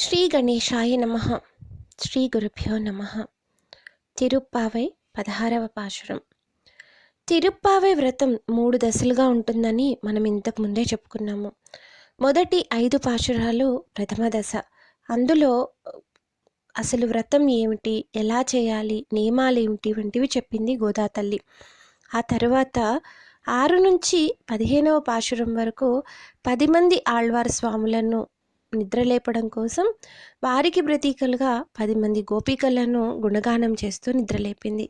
శ్రీ గణేశాయ నమ. శ్రీ గురుభ్యో నమ. తిరుప్పావై పదహారవ పాశురం. తిరుప్పావై వ్రతం మూడు దశలుగా ఉంటుందని మనం ఇంతకు ముందే చెప్పుకున్నాము. మొదటి ఐదు పాశురాలు ప్రథమ దశ. అందులో అసలు వ్రతం ఏమిటి? ఎలా చేయాలి? నియమాలు ఏమిటి? వంటివి చెప్పింది గోదాతల్లి ఆ తర్వాత ఆరు నుంచి పదిహేనవ పాశురం వరకు పది మంది ఆళ్వార్ స్వాములను నిద్రలేపడం కోసం వారికి ప్రతీకలుగా పది మంది గోపికలను గుణగానం చేస్తూ నిద్రలేపింది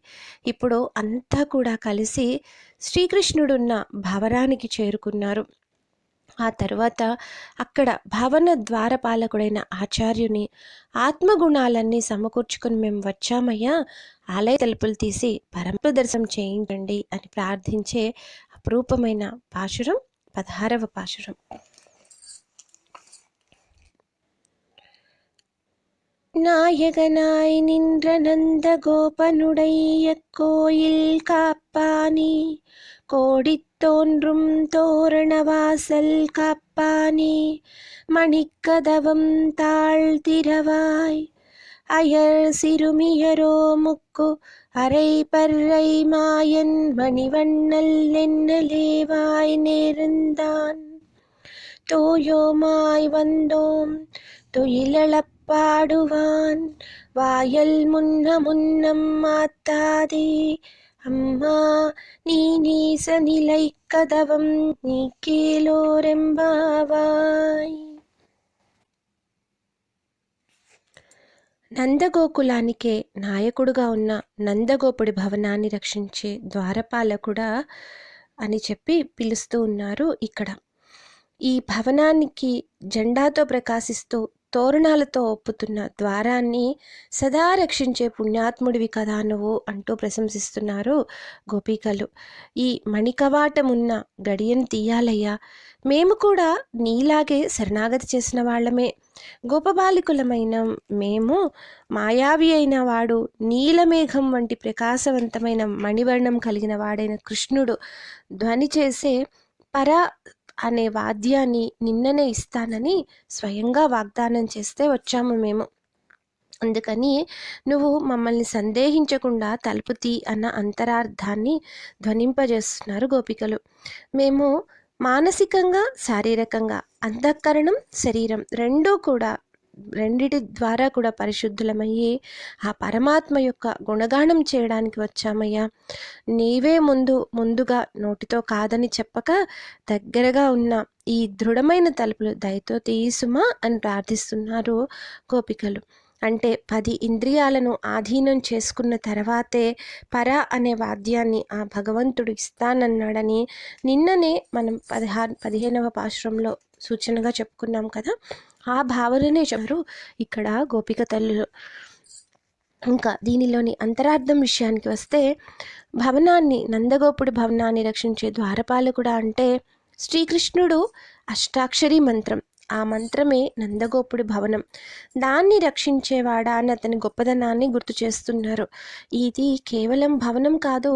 ఇప్పుడు అంతా కూడా కలిసి శ్రీకృష్ణుడున్న భవనానికి చేరుకున్నారు. ఆ తర్వాత అక్కడ భవన ద్వారపాలకుడైన ఆచార్యుని ఆత్మగుణాలన్నీ సమకూర్చుకొని మేము వచ్చామయ్యా ఆలయ తలుపులు తీసి పరమ దర్శనం చేయించండి అని ప్రార్థించే అపురూపమైన పాశురం పదహారవ పాశురం. நாயகனாய் நின்ற நந்த கோபனுடைய கோயில் காப்பானி. கோடித் தோன்றும் தோரணவாசல் காப்பானி. மணிக்கதவம் தாழ்த்திரவாய். அயர் சிறுமியரோ முக்கு அரை பர்றை மாயன் மணிவண்ணல் என்னலேவாய் நேர்ந்தான். தோயோமாய் வந்தோம் துயிலளப் பாடுவான் வாயல் முன்ன முன்னம் மாத்தாதே அம்மா நீ நீச நிலை கதவம் நீ கேலோரெம்பாவாய் నందగోకులానికే నాయకుడుగా ఉన్న నందగోపుడి భవనాన్ని రక్షించే ద్వారపాలకుడ అని చెప్పి పిలుస్తూ ఉన్నారు ఇక్కడ. ఈ భవనానికి జెండాతో ప్రకాశిస్తూ తోరణాలతో ఒప్పుతున్న ద్వారాన్ని సదా రక్షించే పుణ్యాత్ముడివి కదా నువ్వు అంటూ ప్రశంసిస్తున్నారు గోపికలు. ఈ మణికవాటమున్న గడియను తీయాలయ్యా. మేము కూడా నీలాగే శరణాగతి చేసిన వాళ్ళమే. గోపబాలికులమైన మేము మాయావి అయిన వాడు నీలమేఘం వంటి ప్రకాశవంతమైన మణివర్ణం కలిగిన వాడైన కృష్ణుడు ధ్వని చేసే పర అనే వాద్యాన్ని నిన్ననే ఇస్తానని స్వయంగా వాగ్దానం చేస్తే వచ్చాము మేము. అందుకని నువ్వు మమ్మల్ని సందేహించకుండా తలుపు తీ అన్న అంతరార్థాన్ని ధ్వనింపజేస్తున్నారు గోపికలు. మేము మానసికంగా శారీరకంగా అంతఃకరణం శరీరం రెండూ కూడా రెండిటి ద్వారా కూడా పరిశుద్ధులమయ్యి ఆ పరమాత్మ యొక్క గుణగానం చేయడానికి వచ్చామయ్యా. నీవే ముందు ముందుగా నోటితో కాదని చెప్పక దగ్గరగా ఉన్న ఈ దృఢమైన తలుపులు దయతో తీసుమా అని ప్రార్థిస్తున్నారు గోపికలు. అంటే పది ఇంద్రియాలను ఆధీనం చేసుకున్న తర్వాతే పర అనే వాద్యాన్ని ఆ భగవంతుడు ఇస్తానన్నాడని నిన్ననే మనం పదహారు పదిహేనవ పాశ్రంలో సూచనగా చెప్పుకున్నాం కదా. ఆ భావననే చెప్పారు ఇక్కడ గోపిక తల్లులు ఇంకా దీనిలోని అంతరార్థం విషయానికి వస్తే భవనాన్ని నందగోపుడి భవనాన్ని రక్షించే ద్వారపాలకుడు అంటే శ్రీకృష్ణుడు అష్టాక్షరి మంత్రం. ఆ మంత్రమే నందగోపుడి భవనం. దాన్ని రక్షించేవాడా అని అతని గొప్పదనాన్ని గుర్తు చేస్తున్నారు. ఇది కేవలం భవనం కాదు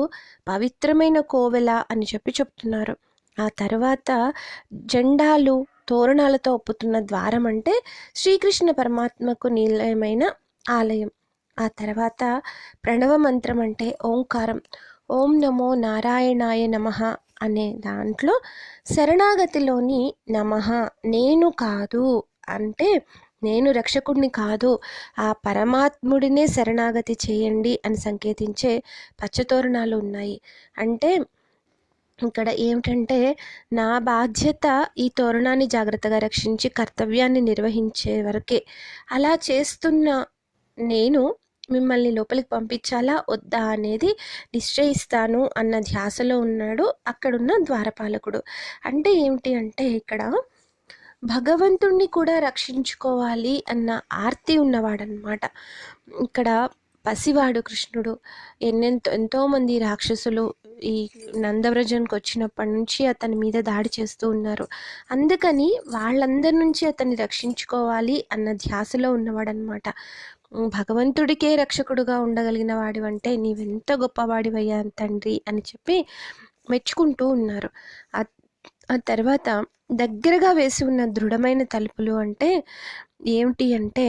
పవిత్రమైన కోవెల అని చెప్పి చెప్తున్నారు. ఆ తర్వాత జెండాలు తోరణాలతో ఒప్పుతున్న ద్వారం అంటే శ్రీకృష్ణ పరమాత్మకు నిలయమైన ఆలయం. ఆ తర్వాత ప్రణవ మంత్రం అంటే ఓంకారం. ఓం నమో నారాయణాయ నమ అనే దాంట్లో శరణాగతిలోని నమ నేను కాదు అంటే నేను రక్షకుడిని కాదు ఆ పరమాత్ముడినే శరణాగతి చేయండి అని సంకేతించే పచ్చతోరణాలు ఉన్నాయి. అంటే ఇక్కడ ఏమిటంటే నా బాధ్యత ఈ తోరణాన్ని జాగ్రత్తగా రక్షించి కర్తవ్యాన్ని నిర్వహించే వరకే. అలా చేస్తున్న నేను మిమ్మల్ని లోపలికి పంపించాలా? వద్దా అనేది నిశ్చయిస్తాను అన్న ధ్యాసలో ఉన్నాడు అక్కడున్న ద్వారపాలకుడు. అంటే ఏమిటి అంటే ఇక్కడ భగవంతుణ్ణి కూడా రక్షించుకోవాలి అన్న ఆర్తి ఉన్నవాడనమాట ఇక్కడ పసివాడు కృష్ణుడు. ఎన్నెంతో ఎంతోమంది రాక్షసులు ఈ నందవ్రజన్కి వచ్చినప్పటి నుంచి అతని మీద దాడి చేస్తూ ఉన్నారు. అందుకని వాళ్ళందరి నుంచి అతన్ని రక్షించుకోవాలి అన్న ధ్యాసలో ఉన్నవాడనమాట భగవంతుడికే రక్షకుడుగా ఉండగలిగిన వాడివంటే నీవెంత గొప్పవాడివయ్యా తండ్రి అని చెప్పి మెచ్చుకుంటూ ఉన్నారు. ఆ తర్వాత దగ్గరగా వేసి ఉన్న దృఢమైన తలుపులు అంటే ఏమిటి అంటే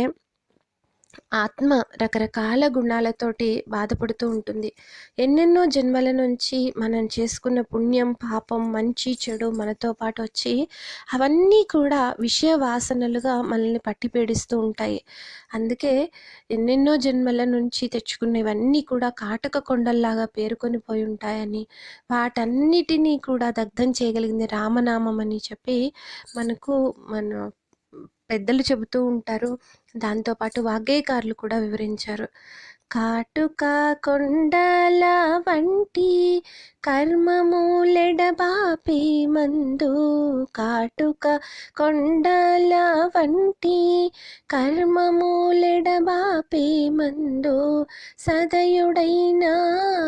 ఆత్మ రకరకాల గుణాలతోటి బాధపడుతూ ఉంటుంది. ఎన్నెన్నో జన్మల నుంచి మనం చేసుకున్న పుణ్యం పాపం మంచి చెడు మనతో పాటు వచ్చి అవన్నీ కూడా విషయ వాసనలుగా మనల్ని పట్టిపీడిస్తూ ఉంటాయి. అందుకే ఎన్నెన్నో జన్మల నుంచి తెచ్చుకున్నవన్నీ కూడా కాటక కొండల్లాగా పేరుకొని పోయి ఉంటాయని వాటన్నిటినీ కూడా దగ్ధం చేయగలిగింది రామనామం అని చెప్పి మనకు మన పెద్దలు చెబుతూ ఉంటారు. దాంతోపాటు వాగ్గేయకారులు కూడా వివరించారు. కాటుక కొండల వంటి కర్మమూలెడబాపే మందు. కాటుక కొండల వంటి కర్మమూలెడబాపే మందు. సదయుడైన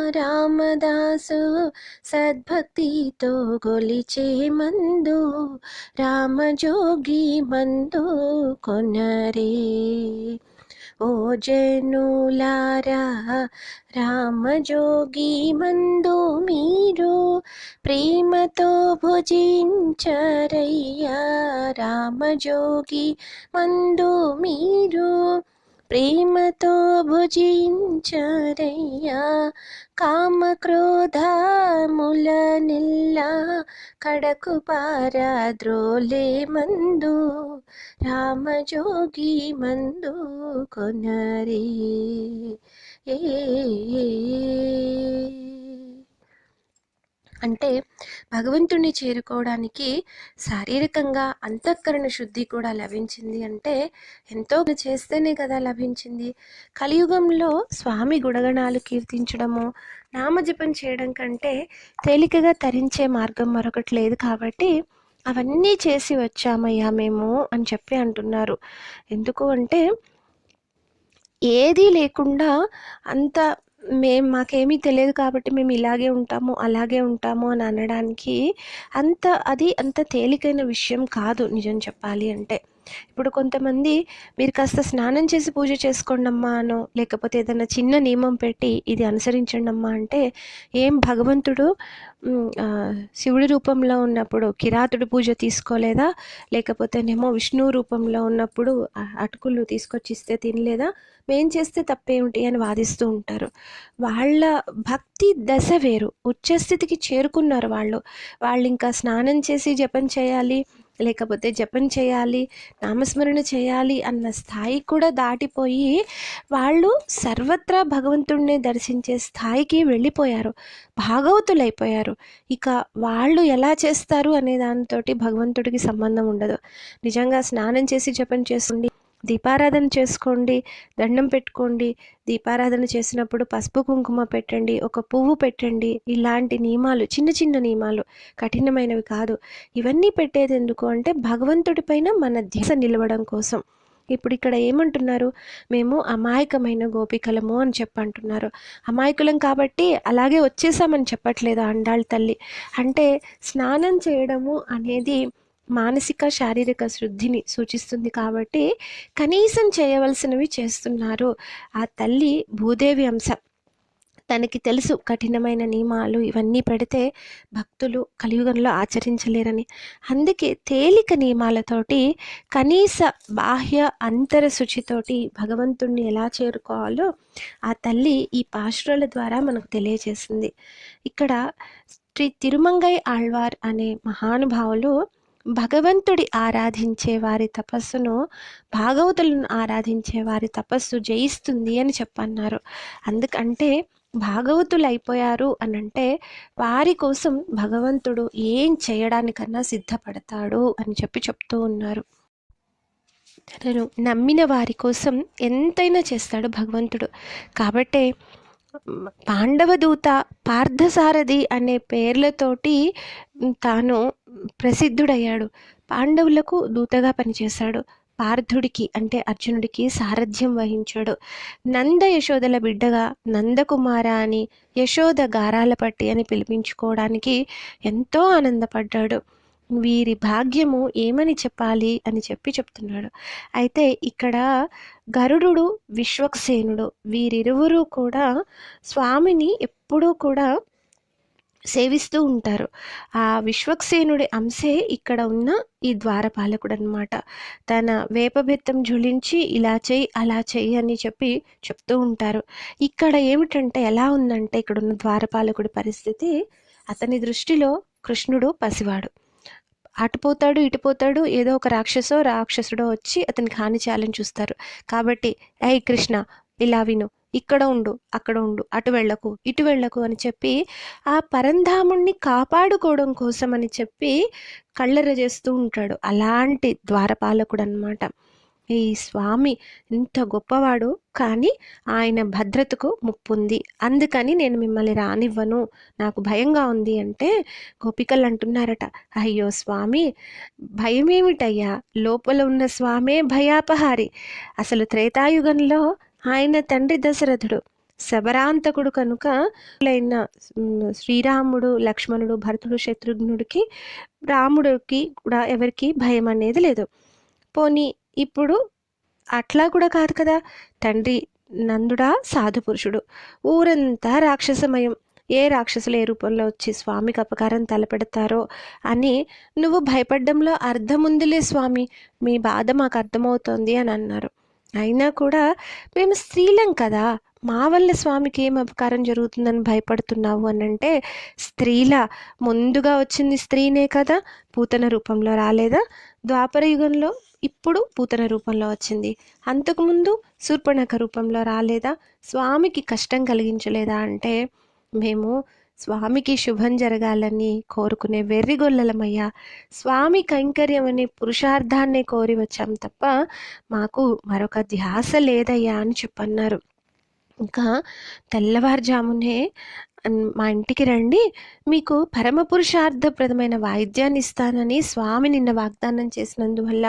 రామదాసు సద్భక్తితో గొలిచే మందు. రామజోగి మందు కొనరే. ఓ జనులారా రామజోగి మందు మీరు ప్రేమతో భుజించరయ్యా రామజోగి మందు మీరు ప్రేమతో భుజించరయ్యా కామక్రోధముల నిల్లా కడకు పారా ద్రోలే మందు రామజోగి మందు కొనరే. ఏ అంటే భగవంతుణ్ణి చేరుకోవడానికి శారీరకంగా అంతఃకరణ శుద్ధి కూడా లభించింది అంటే ఎంతో చేస్తేనే కదా లభించింది. కలియుగంలో స్వామి గుణగణాలు కీర్తించడము నామజపం చేయడం కంటే తేలికగా తరించే మార్గం మరొకటి లేదు కాబట్టి అవన్నీ చేసి వచ్చామయ్యా మేము అని చెప్పి అంటున్నారు. ఎందుకు అంటే ఏదీ లేకుండా అంత మేము మాకేమీ తెలియదు కాబట్టి మేము ఇలాగే ఉంటాము అలాగే ఉంటాము అని అనడానికి అంత అది అంత తేలికైన విషయం కాదు నిజం చెప్పాలి అంటే. ఇప్పుడు కొంతమంది మీరు కాస్త స్నానం చేసి పూజ చేసుకోండి అమ్మా అనో లేకపోతే ఏదైనా చిన్న నియమం పెట్టి ఇది అనుసరించండి అమ్మా అంటే ఏం భగవంతుడు శివుడి రూపంలో ఉన్నప్పుడు కిరాతుడి పూజ తీసుకోలేదా? లేకపోతేనేమో విష్ణు రూపంలో ఉన్నప్పుడు అటుకులు తీసుకొచ్చి ఇస్తే తినలేదా? మేం చేస్తే తప్పేమిటి అని వాదిస్తూ ఉంటారు. వాళ్ళ భక్తి దశ వేరు. ఉచ్చస్థితికి చేరుకున్నారు వాళ్ళు. వాళ్ళు ఇంకా స్నానం చేసి జపం చేయాలి లేకపోతే జపం చేయాలి నామస్మరణ చేయాలి అన్న స్థాయి కూడా దాటిపోయి వాళ్ళు సర్వత్రా భగవంతుడిని దర్శించే స్థాయికి వెళ్ళిపోయారు. భాగవతులైపోయారు. ఇక వాళ్ళు ఎలా చేస్తారు అనే దానితోటి భగవంతుడికి సంబంధం ఉండదు. నిజంగా స్నానం చేసి జపం చేసుకోండి దీపారాధన చేసుకోండి దండం పెట్టుకోండి. దీపారాధన చేసినప్పుడు పసుపు కుంకుమ పెట్టండి ఒక పువ్వు పెట్టండి. ఇలాంటి నియమాలు చిన్న చిన్న నియమాలు కఠినమైనవి కాదు. ఇవన్నీ పెట్టేది ఎందుకు అంటే భగవంతుడిపైన మన ధ్యాస నిలవడం కోసం. ఇప్పుడు ఇక్కడ ఏమంటున్నారు? మేము అమాయకమైన గోపికలము అని చెప్పంటున్నారు. అమాయకులం కాబట్టి అలాగే వచ్చేసామని చెప్పట్లేదు అండాళ్ళ తల్లి? అంటే స్నానం చేయడము అనేది మానసిక శారీరక శుద్ధిని సూచిస్తుంది కాబట్టి కనీసం చేయవలసినవి చేస్తున్నారు. ఆ తల్లి భూదేవి అంశం. తనకి తెలుసు కఠినమైన నియమాలు ఇవన్నీ పెడితే భక్తులు కలియుగంలో ఆచరించలేరని. అందుకే తేలిక నియమాలతోటి కనీస బాహ్య అంతర శుచితోటి భగవంతుణ్ణి ఎలా చేరుకోవాలో ఆ తల్లి ఈ పాశురాల ద్వారా మనకు తెలియజేసింది. ఇక్కడ శ్రీ తిరుమంగై ఆళ్వార్ అనే మహానుభావులు భగవంతుడి ఆరాధించే వారి తపస్సును భాగవతులను ఆరాధించే వారి తపస్సు జయిస్తుంది అని చెప్పన్నారు. అందుకంటే భాగవతులు అయిపోయారు అని అంటే వారి కోసం భగవంతుడు ఏం చేయడానికన్నా సిద్ధపడతాడు అని చెప్పి చెప్తూ ఉన్నారు. తనను నమ్మిన వారి కోసం ఎంతైనా చేస్తాడు భగవంతుడు. కాబట్టే పాండవదూత పార్థసారథి అనే పేర్లతోటి తాను ప్రసిద్ధుడయ్యాడు. పాండవులకు దూతగా పనిచేశాడు. పార్థుడికి అంటే అర్జునుడికి సారథ్యం వహించాడు. నంద యశోదల బిడ్డగా నందకుమార అని యశోద గారాల పట్టి అని పిలిపించుకోవడానికి ఎంతో ఆనందపడ్డాడు. వీరి భాగ్యము ఏమని చెప్పాలి అని చెప్పి చెప్తున్నాడు. అయితే ఇక్కడ గరుడు విశ్వక్సేనుడు. వీరిరువురు కూడా స్వామిని ఎప్పుడూ కూడా సేవిస్తూ ఉంటారు. ఆ విశ్వక్సేనుడి అంశే ఇక్కడ ఉన్న ఈ ద్వారపాలకుడు అనమాట తన వేపబెత్తం ఝుళించి ఇలా చెయ్యి అలా చెయ్యి అని చెప్పి చెప్తూ ఉంటారు. ఇక్కడ ఏమిటంటే ఎలా ఉందంటే ఇక్కడ ఉన్న ద్వారపాలకుడి పరిస్థితి అతని దృష్టిలో కృష్ణుడు పసివాడు. అటుపోతాడు ఇటుపోతాడు ఏదో ఒక రాక్షసో రాక్షసుడో వచ్చి అతనికి హాని చేయాలని చూస్తారు. కాబట్టి ఐ కృష్ణ ఇలా విను. ఇక్కడ ఉండు అక్కడ ఉండు అటు వెళ్ళకు ఇటు వెళ్ళకు అని చెప్పి ఆ పరంధాముణ్ణి కాపాడుకోవడం కోసం అని చెప్పి కళ్ళెర చేస్తూ ఉంటాడు. అలాంటి ద్వారపాలకుడు అనమాట ఈ స్వామి ఇంత గొప్పవాడు కానీ ఆయన భద్రతకు ముప్పు ఉంది అందుకని నేను మిమ్మల్ని రానివ్వను. నాకు భయంగా ఉంది అంటే గోపికలు అంటున్నారట. అయ్యో స్వామి భయమేమిటయ్యా? లోపల ఉన్న స్వామే భయాపహారి. అసలు త్రేతాయుగంలో ఆయన తండ్రి దశరథుడు. శబరాంతకుడు కనుక అయిన శ్రీరాముడు లక్ష్మణుడు భరతుడు శత్రుఘ్నుడికి రాముడికి కూడా ఎవరికి భయం అనేది లేదు. పోనీ ఇప్పుడు అట్లా కూడా కాదు కదా. తండ్రి నందుడా సాధు పురుషుడు. ఊరంతా రాక్షసమయం. ఏ రాక్షసులు ఏ రూపంలో వచ్చి స్వామికి అపకారం తలపెడతారో అని నువ్వు భయపడ్డంలో అర్థం స్వామి. మీ బాధ మాకు అర్థమవుతోంది అని అన్నారు. అయినా కూడా మేము స్త్రీలం కదా. మా వల్ల స్వామికి ఏం అపకారం జరుగుతుందని భయపడుతున్నావు అని అంటే స్త్రీల ముందుగా వచ్చింది స్త్రీనే కదా పూతన రూపంలో రాలేదా? ద్వాపర యుగంలో ఇప్పుడు పూతన రూపంలో వచ్చింది. అంతకుముందు శూర్పణక రూపంలో రాలేదా? స్వామికి కష్టం కలిగించలేదా అంటే మేము స్వామికి శుభం జరగాలని కోరుకునే వెర్రిగొల్లలమయ్యా స్వామి కైంకర్యం అనే పురుషార్థాన్నే కోరి వచ్చాం తప్ప మాకు మరొక ధ్యాస లేదయ్యా అని చెప్పన్నారు. ఇంకా తెల్లవారుజామునే మా ఇంటికి రండి మీకు పరమ పురుషార్థప్రదమైన వాయిద్యాన్ని ఇస్తానని స్వామి నిన్న వాగ్దానం చేసినందువల్ల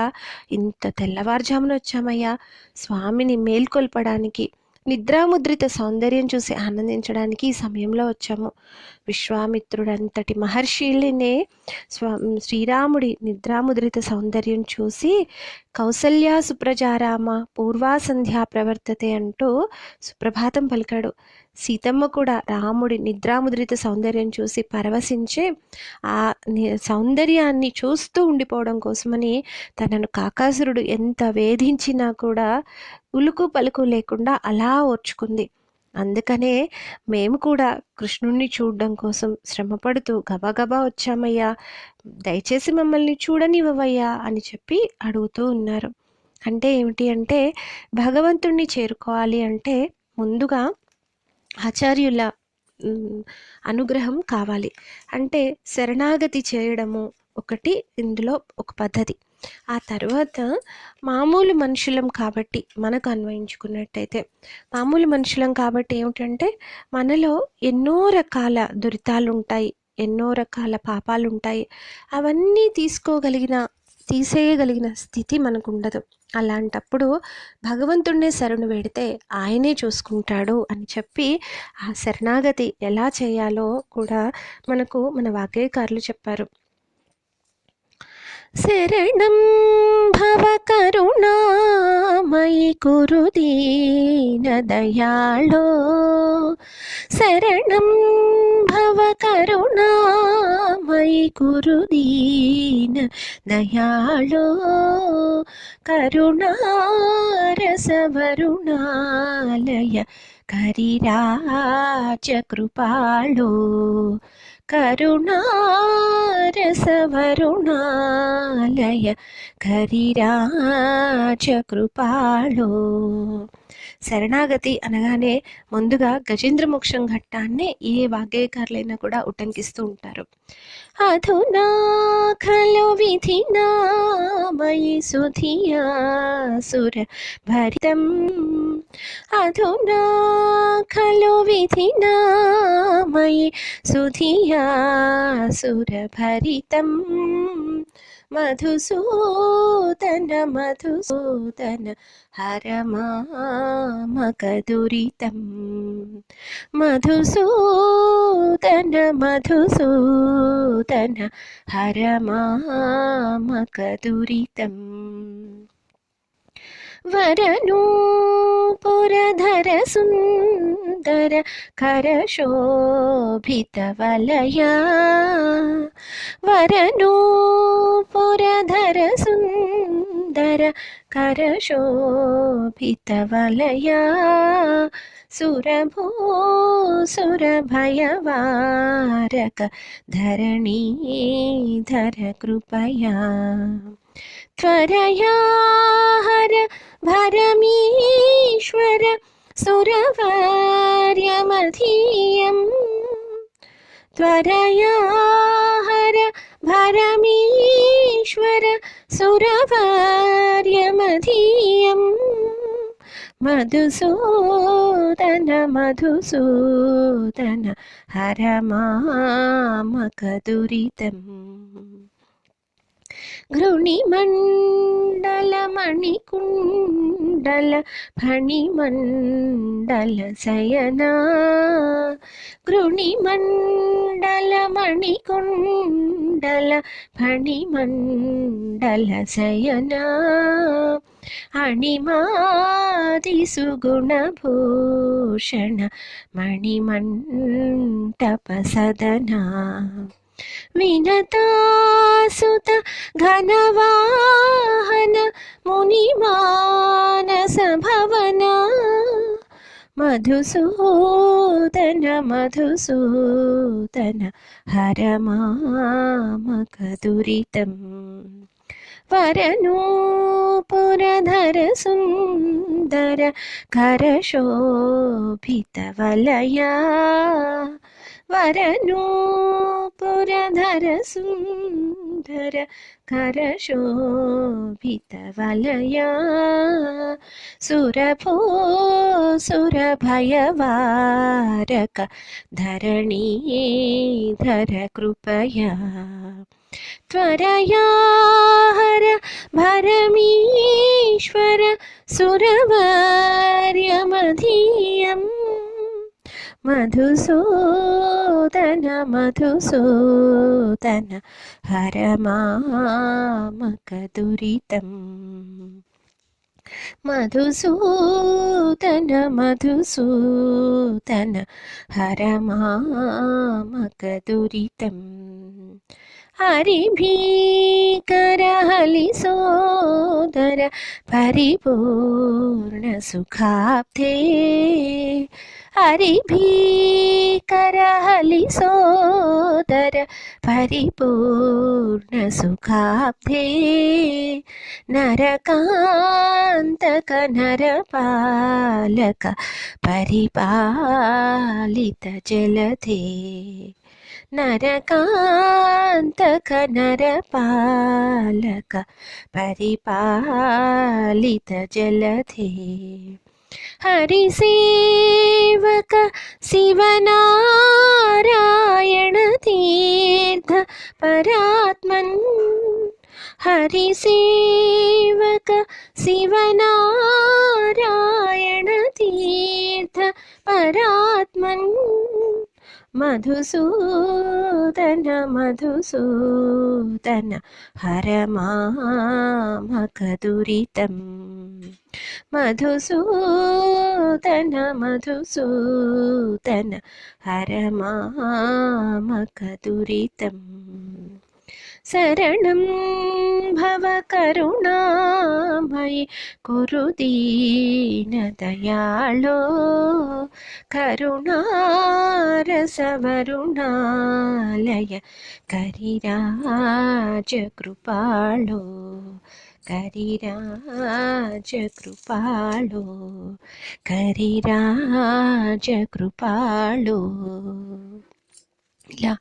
ఇంత తెల్లవారుజామున వచ్చామయ్యా స్వామిని మేల్కొల్పడానికి. నిద్రాముద్రిత సౌందర్యం చూసి ఆనందించడానికి ఈ సమయంలో వచ్చాము. విశ్వామిత్రుడంతటి మహర్షిలినే స్వా శ్రీరాముడి నిద్రాముద్రిత సౌందర్యం చూసి కౌసల్య సుప్రజారామ పూర్వాసంధ్యా ప్రవర్తతే అంటూ సుప్రభాతం పలికాడు. సీతమ్మ కూడా రాముడి నిద్రాముద్రిత సౌందర్యం చూసి పరవశించే ఆ సౌందర్యాన్ని చూస్తూ ఉండిపోవడం కోసమని తనను కాకాసురుడు ఎంత వేధించినా కూడా ఉలుకు పలుకు లేకుండా అలా ఓర్చుకుంది. అందుకనే మేము కూడా కృష్ణుణ్ణి చూడడం కోసం శ్రమపడుతూ గబగబా వచ్చామయ్యా. దయచేసి మమ్మల్ని చూడనివ్వవయ్యా అని చెప్పి అడుగుతూ ఉన్నారు. అంటే ఏమిటి అంటే భగవంతుణ్ణి చేరుకోవాలి అంటే ముందుగా ఆచార్యుల అనుగ్రహం కావాలి. అంటే శరణాగతి చేయడము ఒకటి ఇందులో ఒక పద్ధతి. ఆ తర్వాత మామూలు మనుషులం కాబట్టి మనకు అన్వయించుకున్నట్టయితే మామూలు మనుషులం కాబట్టి ఏమిటంటే మనలో ఎన్నో రకాల దురితాలు ఉంటాయి ఎన్నో రకాల పాపాలు ఉంటాయి అవన్నీ తీసుకోగలిగిన తీసేయగలిగిన స్థితి మనకు ఉండదు అలాంటప్పుడు భగవంతుడినే శరణు వేడితే ఆయనే చూసుకుంటాడు అని చెప్పి ఆ శరణాగతి ఎలా చేయాలో కూడా మనకు మన వాగ్గేయకారులు చెప్పారు. శరణం భవ కరుణామయి కురు దీన దయాళో శరణం భవ కరుణామయి కురు దీన దయాళో కరుణారసవరుణాలయ శరణాగతి అనగానే ముందుగా గజేంద్ర మోక్షం ఘట్టాన్ని ఏ వాగ్గేయకారులైనా కూడా ఉటంకిస్తూ ఉంటారు. అధునా ఖలు విధినా మయి సుధియా సుర భరితం. అధునా ఖలు విధినా మయి సుధియా సుర భరితం. మధుసూదన మధుసూదన హరమామకదురితం మధుసూదన మధుసూదన హరమామకదురితం വരനൂപുരധര സുന്ദര കരശോഭിതവലയ വരനൂപുരധര സുന്ദര കരശോഭിതവലയ सुरभो सुरभयवारक धरणीधरकृपया त्वरया हर भरमीश्वर सुरवार्यमधीयम् त्वरया हर भरमीश्वर सुरवार्यमधीयम् मधुसूदन मधुसूदन हर मामकदुरितम् गृणिमण्डलमणिकुण्डल फणिमण्डल शयना गृणिमण्डलमणिकुण्डल फणिमण्डल शयना అణిమాది సుగుణభూషణ మణిమంటప సదనా. వినతాసుత ఘనవాహన మునిమానస భవనా. మధుసూదన మధుసూదన హరమామక దురితం वरनूपुरधर सुन्दर करशोभितवलया। वरनूपुरधर सुन्दर करशोभितवलया। सुरभो सुरभयवारक धरणीधर कृपया त्वरया हर भरमीश्वर सुरवर्यमधीयम्। मधुसूदन मधुसूदन हर मामकदुरितम् मधुसूदन मधुसूदन हर मामकदुरितम् हरिभीकरहलिसोदर परिपूर्णसुखाब्धे हरिभीकरहलिसोदर परिपूर्णसुखाब्धे नरकान्तक नरपालक परिपालितजलधे नरकान्तक नरपालक परिपालितजलधे हरिसेवक शिवनारायण तीर्थ परात्मन् हरिसेवक शिवनारायण तीर्थ മധുസൂദന മധുസൂദന ഹരമാമകദുരിതം മധുസൂദന മധുസൂദന ഹരമാമകദുരിതം శరణం భవ కరుణామయ కురుదీన దయాళో కరుణారసవరుణాలయ కరిరాజ కృపాళో కరిరాజ కృపాళో కరిరాజ కృపాళో ఇలా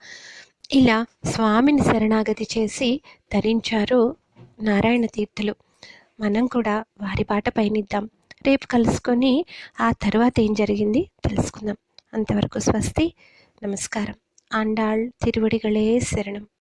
ఇలా స్వామిని శరణాగతి చేసి ధరించారు నారాయణ తీర్థులు. మనం కూడా వారి బాట పయనిద్దాం రేపు కలుసుకొని ఆ తర్వాత ఏం జరిగింది తెలుసుకుందాం. అంతవరకు స్వస్తి నమస్కారం. ఆండాళ్ తిరువడిగళే శరణం.